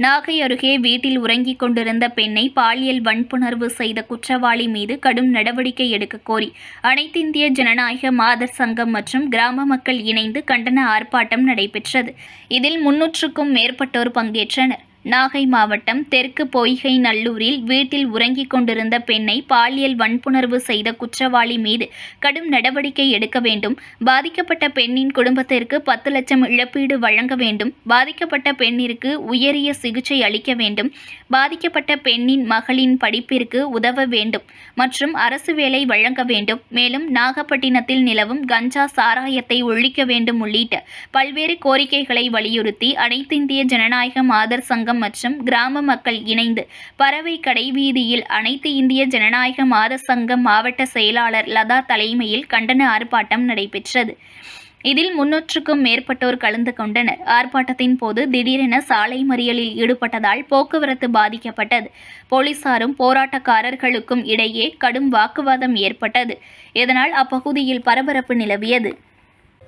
நாகை அருகே வீட்டில் உறங்கிக் கொண்டிருந்த பெண்ணை பாலியல் வன்புணர்வு செய்த குற்றவாளி மீது கடும் நடவடிக்கை எடுக்க கோரி அனைத்திந்திய ஜனநாயக மாதர் சங்கம் மற்றும் கிராம மக்கள் இணைந்து கண்டன ஆர்ப்பாட்டம் நடைபெற்றது. இதில் முன்னூற்றுக்கும் மேற்பட்டோர் பங்கேற்றனர். நாகை மாவட்டம் தெற்கு பொய்கை நல்லூரில் வீட்டில் உறங்கிக் கொண்டிருந்த பெண்ணை பாலியல் வன்புணர்வு செய்த குற்றவாளி மீது கடும் நடவடிக்கை எடுக்க வேண்டும். பாதிக்கப்பட்ட பெண்ணின் குடும்பத்திற்கு பத்து லட்சம் இழப்பீடு வழங்க வேண்டும். பாதிக்கப்பட்ட பெண்ணிற்கு உயரிய சிகிச்சை அளிக்க வேண்டும். பாதிக்கப்பட்ட பெண்ணின் மகளின் படிப்பிற்கு உதவ வேண்டும் மற்றும் அரசு வேலை வழங்க வேண்டும். மேலும் நாகப்பட்டினத்தில் நிலவும் கஞ்சா சாராயத்தை ஒழிக்க வேண்டும் உள்ளிட்ட பல்வேறு கோரிக்கைகளை வலியுறுத்தி அனைத்திந்திய ஜனநாயக மாதர் சங்கம் மற்றும் கிராம மக்கள் இணைந்து பறவை கடைவீதியில் அனைத்து இந்திய ஜனநாயக மாத சங்கம் மாவட்ட செயலாளர் லதா தலைமையில் கண்டன ஆர்ப்பாட்டம் நடைபெற்றது. இதில் முன்னூற்றுக்கும் மேற்பட்டோர் கலந்து கொண்டனர். ஆர்ப்பாட்டத்தின் போது திடீரென சாலை மறியலில் ஈடுபட்டதால் போக்குவரத்து பாதிக்கப்பட்டது. போலீசாரும் போராட்டக்காரர்களுக்கும் இடையே கடும் வாக்குவாதம் ஏற்பட்டது. இதனால் அப்பகுதியில் பரபரப்பு நிலவியது.